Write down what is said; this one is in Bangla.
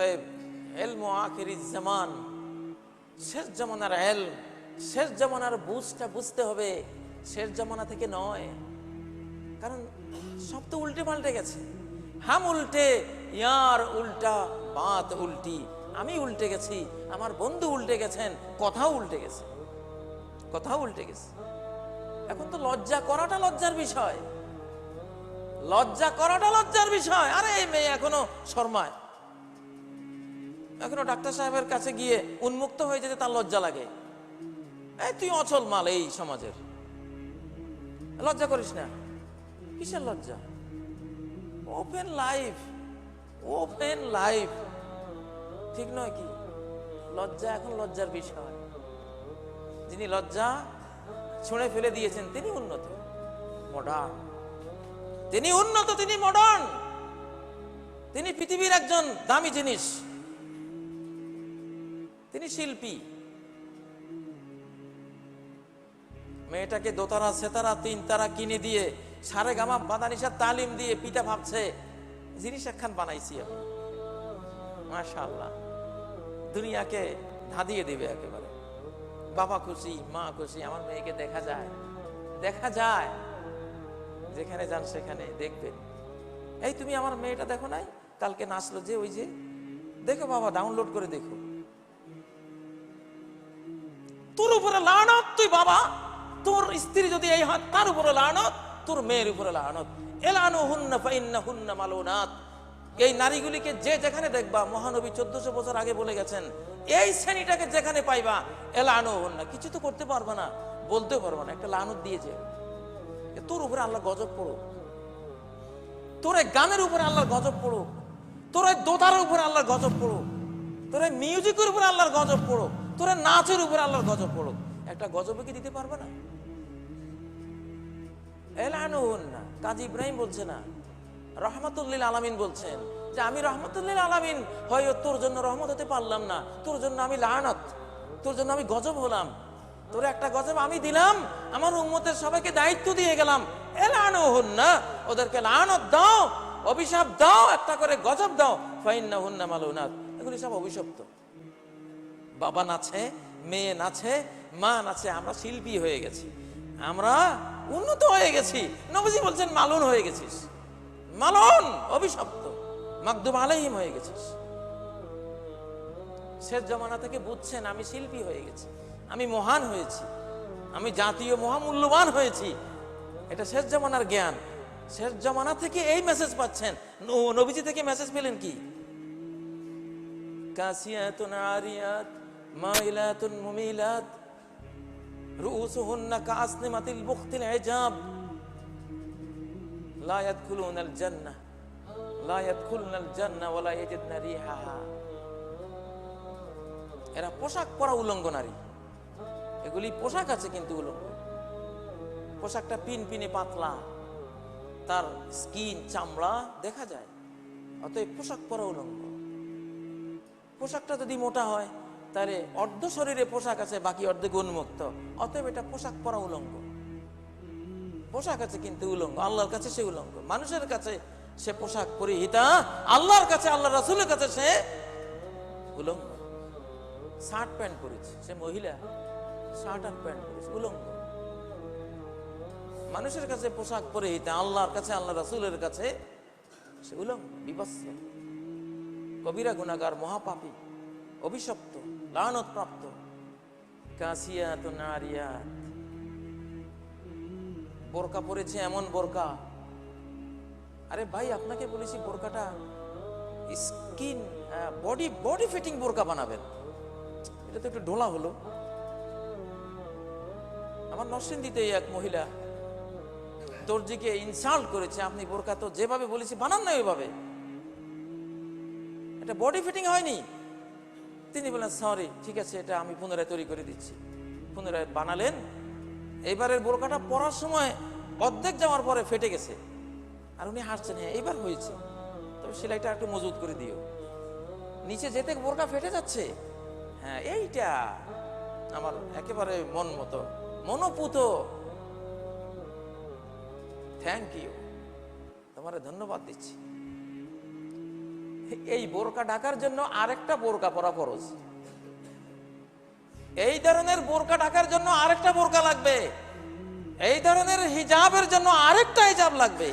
অতএব এলম আখিরি জামান। শেষ জমানার এল শেষ জমানার বুঝটা বুঝতে হবে। শেষ জমানা থেকে নয়। কারণ সব তো উল্টে পাল্টে গেছে। হাম উল্টে, ইয়ার উল্টা, বাত উল্টি। আমি উল্টে গেছি, আমার বন্ধু উল্টে গেছেন, কথাও উল্টে গেছে। কথাও উল্টে গেছে। এখন তো লজ্জা করাটা লজ্জার বিষয়। লজ্জা করাটা লজ্জার বিষয়। আরে মেয়ে এখনও শর্মায়। এখনও ডাক্তার সাহেবের কাছে গিয়ে উন্মুক্ত হয়ে যেতে তার লজ্জা লাগে। এই তুই অচল মাল এই সমাজের। লজ্জা করিস না। কিসের লজ্জা? ওপেন লাইফ ওপেন লাইফ ঠিক নয় কি? লজ্জা এখন লজ্জার বিষয়। যিনি লজ্জা ছুঁড়ে ফেলে দিয়েছেন, তিনি উন্নত। মডার্ন তিনি উন্নত, তিনি মডার্ন তিনি পৃথিবীর একজন দামি জিনিস। তিনি শিল্পী। মেয়েটাকে দোতারা, সেতারা তিন তারা কিনে দিয়ে সারে গামা বাদানিসার তালিম দিয়ে পিতা ভাবছে, জিনিস একখান বানাইছি আমি। দুনিয়াকে ধাঁধিয়ে দিবে একেবারে। বাবা খুশি, মা খুশি, আমার মেয়েকে দেখা যায়। দেখা যায়। যেখানে যান সেখানে দেখবেন। এই তুমি আমার মেয়েটা দেখো নাই? কালকে নাচলো যে ওই যে। দেখো বাবা ডাউনলোড করে দেখো। তোর উপরে লানত, তুই বাবা। তোর স্ত্রী যদি এই হাত তার উপরে লানত? তোর মেয়ের উপরে লানত। এলানো হুন্না ফাইন্না হুন্না মালুনাত। এই নারীগুলিকে যে যেখানে দেখবা, মহানবী চোদ্দশো বছর আগে বলে গেছেন, এই শ্রেণীটাকে যেখানে পাইবা এলানো হুন্না কিছু তো করতে পারবা না বলতে পারব না, একটা লানত দিয়েছে তোর উপরে আল্লাহ গজব পড়ুক। তোর এই গানের উপরে আল্লাহর গজব পড়ুক। তোর এই দোতার উপরে আল্লাহর গজব পড়ুক। তোর এই মিউজিকের উপরে আল্লাহর গজব পড়ুক। তোর নাচের উপরে আল্লাহর গজব পড়ুক একটা গজবে কি দিতে পারবে না? না, কাজী ইব্রাহিম বলছে না রহমাতুল্লিল আলামিন বলছেন যে আমি রহমাতুল্লিল আলামিন, হয় তোর জন্য রহমত হতে পারলাম না, তোর জন্য আমি লানত, তোর জন্য আমি গজব হলাম, তোর একটা গজব আমি দিলাম, আমার উম্মতের সবাইকে দায়িত্ব দিয়ে গেলাম। এলানো হন না, ওদেরকে লানত দাও, অভিশাপ দাও, একটা করে গজব দাও। ফাইন ফাইন্না হুন্না মালুনাত, এগুলি সব অভিশপ্ত। বাবা নাচে, মেয়ে নাচে, মা নাচে, আমরা শিল্পী হয়ে গেছি। আমরা উন্নত হয়ে গেছি। নবজি বলছেন, মালুন হয়ে গেছিস। মালন, অভিশপ্ত। মাকদুম আলাইহিম হয়ে গেছিস। শেষ জমানা থেকে বুঝছেন, আমি শিল্পী হয়ে গেছি। আমি মহান হয়েছি। আমি জাতীয় মহামূল্যবান হয়েছি। এটা শেষ জমানার জ্ঞান। শেষ জমানা থেকে এই মেসেজ পাচ্ছেন। নবীজি থেকে মেসেজ পেলেন কি? কাসিয়াতুন আরিয়াত। মাইলাতুন মুমিলাত, রুউসুহুন্না কাসনিমাতিল বুখতিল ইজাব। লা ইয়াদখুলুনাল জান্নাহ, লা ইয়াদখুলুনাল জান্নাহ ওয়া লা ইয়াজিদনা এরা পোশাক পরা উলঙ্গ নারী। এগুলি পোশাক আছে কিন্তু উলঙ্গ। পোশাকটা পিন পিনে পাতলা। তার স্কিন চামড়া দেখা যায়, অতএব পোশাক পরা উলঙ্গ। পোশাকটা যদি মোটা হয় তাহলে অর্ধ শরীরে পোশাক আছে, বাকি অর্ধে গুণমুক্ত অতএব এটা পোশাক পরা উলঙ্গ। পোশাক আছে কিন্তু উলঙ্গ, আল্লাহর কাছে সে উলঙ্গ। মানুষের কাছে সে পোশাক পরিহিতা, আল্লাহর কাছে আল্লাহ রাসুলের কাছে সে উলঙ্গ। শার্ট প্যান্ট পরেছে, সে মহিলা, শার্ট আর প্যান্ট পরেছে, উলঙ্গ। মানুষের কাছে পোশাক পরিহিতা, আল্লাহর কাছে আল্লাহ রাসুলের কাছে সে উলঙ্গ বিবস্ত্র কবিরা গুণাগার মহাপাপী। অভিশপ্ত লানত প্রাপ্ত কাসিয়াত নারিয়াত। বোরকা পরেছে এমন বোরকা। আরে ভাই, আপনাকে বলেছি বোরকাটা স্কিন বডি বডি ফিটিং বোরকা বানাবেন। এটা তো একটু ঢোলা হলো। আমার নরসিংদীতে এক মহিলা দর্জিকে ইনসাল্ট করেছে, আপনি বোরকা তো যেভাবে বলেছি বানান না ওইভাবে। এটা বডি ফিটিং হয়নি। তিনি বললেন সরি ঠিক আছে, এটা আমি পুনরায় তৈরি করে দিচ্ছি। পুনরায় বানালেন। এবারের বোরকাটা পরার সময় অর্ধেক যাওয়ার পরে ফেটে গেছে। আর উনি হাসছেন হ্যাঁ এবার হয়েছে। তবে সেলাইটা একটু মজুত করে দিও। নিচে যেতে বোরকা ফেটে যাচ্ছে? হ্যাঁ এইটা আমার একেবারে মন মতো, মনোপুত। থ্যাংক ইউ তোমারে ধন্যবাদ দিচ্ছি। এই বোরকা ঢাকার জন্য আরেকটা বোরকা পরা ফরজ। এই ধরনের বোরকা ঢাকার জন্য আরেকটা বোরকা লাগবে। এই ধরনের হিজাবের জন্য আরেকটা হিজাব লাগবে।